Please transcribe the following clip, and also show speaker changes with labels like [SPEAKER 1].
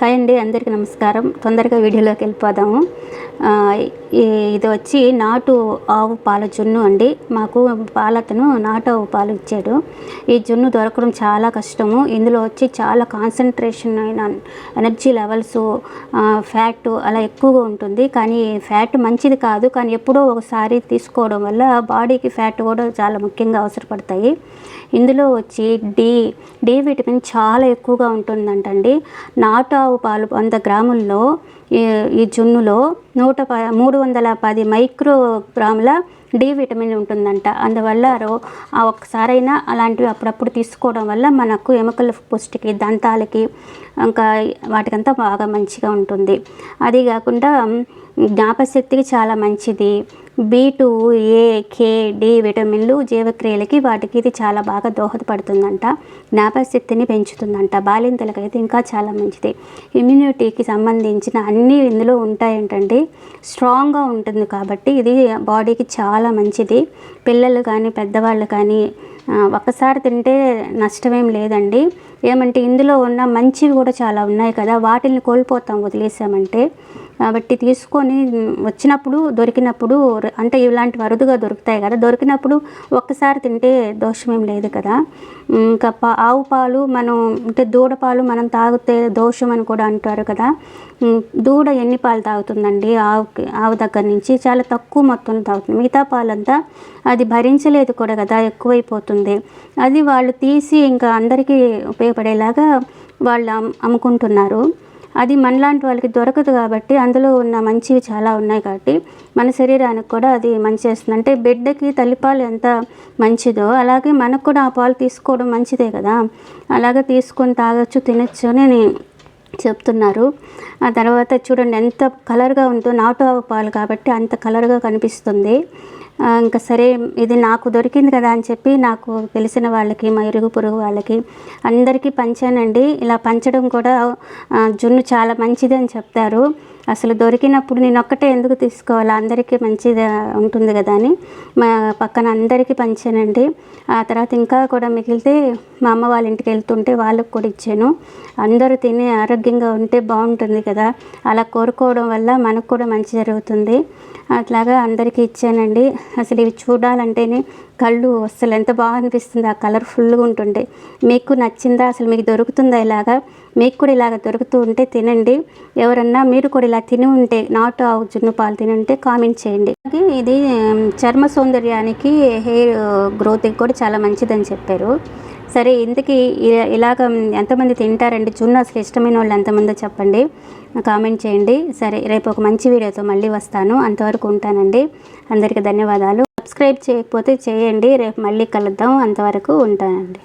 [SPEAKER 1] Hi అండి అందరికీ నమస్కారం. తొందరగా వీడియోలోకి వెళ్ళిపోదాము. ఈ- ఇది వచ్చి నాటు ఆవు పాల జున్ను అండి. మాకు పాలతను నాటు ఆవు పాలు ఇచ్చాడు. ఈ జున్ను దొరకడం చాలా కష్టము. ఇందులో వచ్చి చాలా కాన్సన్ట్రేషన్ అయిన ఎనర్జీ లెవెల్స్ ఫ్యాట్ అలా ఎక్కువగా ఉంటుంది. కానీ ఫ్యాట్ మంచిది కాదు. కానీ ఎప్పుడో ఒకసారి తీసుకోవడం వల్ల బాడీకి ఫ్యాట్ కూడా చాలా ముఖ్యంగా అవసరపడతాయి. ఇందులో వచ్చి డి డి విటమిన్ చాలా ఎక్కువగా ఉంటుందంటండి. నాటు ఆవు పాలు వంద గ్రాముల్లో ఈ ఈ జున్నులో నూట ప మూడు వందల పది మైక్రోగ్రాముల డి విటమిన్ ఉంటుందంట. అందువల్ల రో ఒక్కసారైనా అలాంటివి అప్పుడప్పుడు తీసుకోవడం వల్ల మనకు ఎముకల పుష్టికి దంతాలకి ఇంకా వాటికంతా బాగా మంచిగా ఉంటుంది. అది కాకుండా జ్ఞాపశక్తికి చాలా మంచిది. B two A K D విటమిన్లు జీవక్రియలకి వాటికి ఇది చాలా బాగా దోహదపడుతుందంట. జ్ఞాపశక్తిని పెంచుతుందంట. బాలింతలకైతే ఇంకా చాలా మంచిది. ఇమ్యూనిటీకి సంబంధించిన అన్నీ ఇందులో ఉంటాయంటండి. స్ట్రాంగ్గా ఉంటుంది కాబట్టి ఇది బాడీకి చాలా మంచిది. పిల్లలు కానీ పెద్దవాళ్ళు కానీ ఒకసారి ఒక్కసారి తింటే నష్టమేం లేదండి. ఏమంటే ఇందులో ఉన్న మంచివి కూడా చాలా ఉన్నాయి కదా. వాటిని కోల్పోతాం వదిలేసామంటే. కాబట్టి తీసుకొని వచ్చినప్పుడు దొరికినప్పుడు అంటే ఇలాంటివి అరుదుగా దొరుకుతాయి కదా దొరికినప్పుడు ఒక్కసారి తింటే దోషమేం లేదు కదా. ఇంకా పా ఆవు పాలు మనం అంటే దూడ పాలు మనం తాగితే దోషం అని కూడా అంటారు కదా. దూడ ఎన్ని పాలు తాగుతుందండి ఆవుకి ఆవు దగ్గర నుంచి? చాలా తక్కువ మొత్తంలో తాగుతుంది. మిగతా పాలంతా అది భరించలేదు కూడా కదా ఎక్కువైపోతుంది. అది వాళ్ళు తీసి ఇంకా అందరికీ ఉపయోగపడేలాగా వాళ్ళు అమ్- అమ్ముకుంటున్నారు. అది మనలాంటి వాళ్ళకి దొరకదు కాబట్టి అందులో ఉన్న మంచివి చాలా ఉన్నాయి కాబట్టి మన శరీరానికి కూడా అది మంచి చేస్తుంది. అంటే బిడ్డకి తల్లిపాలు ఎంత మంచిదో అలాగే మనకు కూడా ఆ పాలు తీసుకోవడం మంచిదే కదా. అలాగే తీసుకొని తాగొచ్చు తినొచ్చు అని చెప్తున్నారు. ఆ తర్వాత చూడండి ఎంత కలర్గా ఉందో నాటు ఆవు పాలు కాబట్టి అంత కలర్గా కనిపిస్తుంది. ఇంకా సరే ఇది నాకు దొరికింది కదా అని చెప్పి నాకు తెలిసిన వాళ్ళకి మా ఇరుగు పొరుగు వాళ్ళకి అందరికీ పంచానండి. ఇలా పంచడం కూడా జున్ను చాలా మంచిది అని చెప్తారు. అసలు దొరికినప్పుడు నేను ఒక్కటే ఎందుకు తీసుకోవాలి? అందరికీ మంచిది ఉంటుంది కదా అని మా పక్కన అందరికీ పంచానండి. ఆ తర్వాత ఇంకా కూడా మిగిలితే మా అమ్మ వాళ్ళ ఇంటికి వెళ్తుంటే వాళ్ళకి కూడా ఇచ్చాను. అందరూ తిని ఆరోగ్యంగా ఉంటే బాగుంటుంది కదా. అలా కోరుకోవడం వల్ల మనకు కూడా మంచి జరుగుతుంది. అట్లాగా అందరికీ ఇచ్చానండి. అసలు ఇవి చూడాలంటేనే కళ్ళు అసలు ఎంత బాగా అనిపిస్తుంది. ఆ కలర్ఫుల్గా ఉంటుండే మీకు నచ్చిందా? అసలు మీకు దొరుకుతుందా ఇలాగా? మీకు కూడా ఇలాగ దొరుకుతూ ఉంటే తినండి. ఎవరన్నా మీరు కూడా ఇలా తిని ఉంటే నాటు ఆవు జున్ను పాలు తిని ఉంటే కామెంట్ చేయండి. అలాగే ఇది చర్మ సౌందర్యానికి హెయిర్ గ్రోత్కి కూడా చాలా మంచిదని చెప్పారు. సరే ఇంతకీ ఇలాగ ఎంతమంది తింటారండి? జున్ను అసలు ఇష్టమైన వాళ్ళు ఎంతమందో చెప్పండి. కామెంట్ చేయండి. సరే రేపు ఒక మంచి వీడియోతో మళ్ళీ వస్తాను. అంతవరకు ఉంటానండి. అందరికీ ధన్యవాదాలు. సబ్స్క్రైబ్ చేయకపోతే చేయండి. రేపు మళ్ళీ కలుద్దాం. అంతవరకు ఉంటానండి.